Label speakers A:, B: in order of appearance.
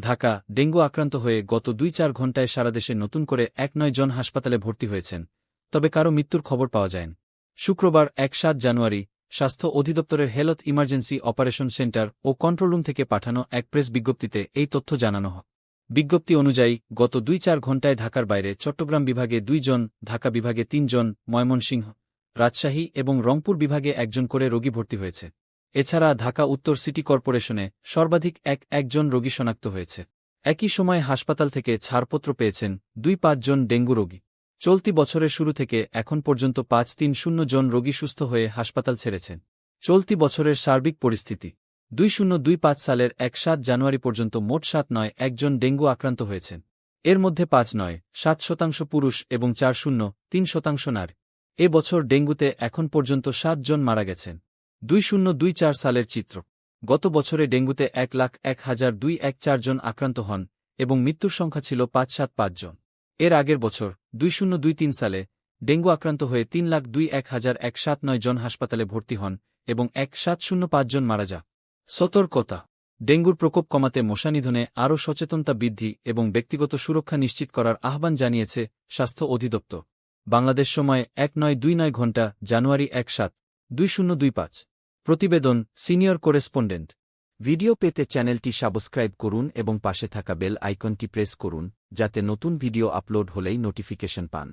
A: Dhaka, dengue আক্রান্ত হয়ে গত দুই চার ঘণ্টায় সারা দেশে নতুন করে এক নয় জন হাসপাতালে ভর্তি হয়েছেন, তবে কারও মৃত্যুর খবর পাওয়া যায়নি। শুক্রবার এক সাত জানুয়ারি, স্বাস্থ্য অধিদপ্তরের হেলথ ইমার্জেন্সি অপারেশন সেন্টার ও কন্ট্রোল রুম থেকে পাঠানো এক প্রেস বিজ্ঞপ্তিতে এই তথ্য জানানো হয়। বিজ্ঞপ্তি অনুযায়ী, গত দুই চার ঘণ্টায় ঢাকার বাইরে চট্টগ্রাম বিভাগে দুই জন, ঢাকা বিভাগে তিনজন ময়মনসিংহ, রাজশাহী এবং রংপুর বিভাগে একজন করে রোগী ভর্তি হয়েছে। এছাড়া ঢাকা উত্তর সিটি কর্পোরেশনে সর্বাধিক এক একজন রোগী শনাক্ত হয়েছে। একই সময় হাসপাতাল থেকে ছাড়পত্র পেয়েছেন দুই পাঁচজন ডেঙ্গু রোগী। চলতি বছরের শুরু থেকে এখন পর্যন্ত পাঁচ তিন শূন্য জন রোগী সুস্থ হয়ে হাসপাতাল ছেড়েছেন। চলতি বছরের সার্বিক পরিস্থিতি। দুই শূন্য দুই পাঁচ সালের এক সাত জানুয়ারি পর্যন্ত মোট সাত নয় একজন ডেঙ্গু আক্রান্ত হয়েছেন। এর মধ্যে পাঁচ নয়, সাত শতাংশ পুরুষ এবং চার শূন্য, তিন শতাংশ নারী। এ বছর ডেঙ্গুতে এখন পর্যন্ত সাত জন মারা গেছেন। দুই শূন্য দুই চার সালের চিত্র। গত বছরে ডেঙ্গুতে এক লাখ এক হাজার দুই এক চারজন আক্রান্ত হন এবং মৃত্যুর সংখ্যা ছিল পাঁচ সাত পাঁচজন এর আগের বছর, দুই শূন্য দুই তিন সালে, ডেঙ্গু আক্রান্ত হয়ে তিন লাখ দুই এক হাজার এক সাত নয় জন হাসপাতালে ভর্তি হন এবং এক সাত শূন্য পাঁচজন মারা যা সতর্কতা। ডেঙ্গুর প্রকোপ কমাতে মশা নিধনে আরও সচেতনতা বৃদ্ধি এবং ব্যক্তিগত সুরক্ষা নিশ্চিত করার আহ্বান জানিয়েছে স্বাস্থ্য অধিদপ্তর। বাংলাদেশ সময় এক নয় দুই নয় ঘণ্টা, জানুয়ারি এক সাত, দুই শূন্য দুই পাঁচ। প্রতিবেদন, সিনিয়র করেসপন্ডেন্ট।
B: ভিডিও পেতে চ্যানেলটি সাবস্ক্রাইব করুন এবং পাশে থাকা বেল আইকনটি প্রেস করুন, যাতে নতুন ভিডিও আপলোড হলেই নোটিফিকেশন পান।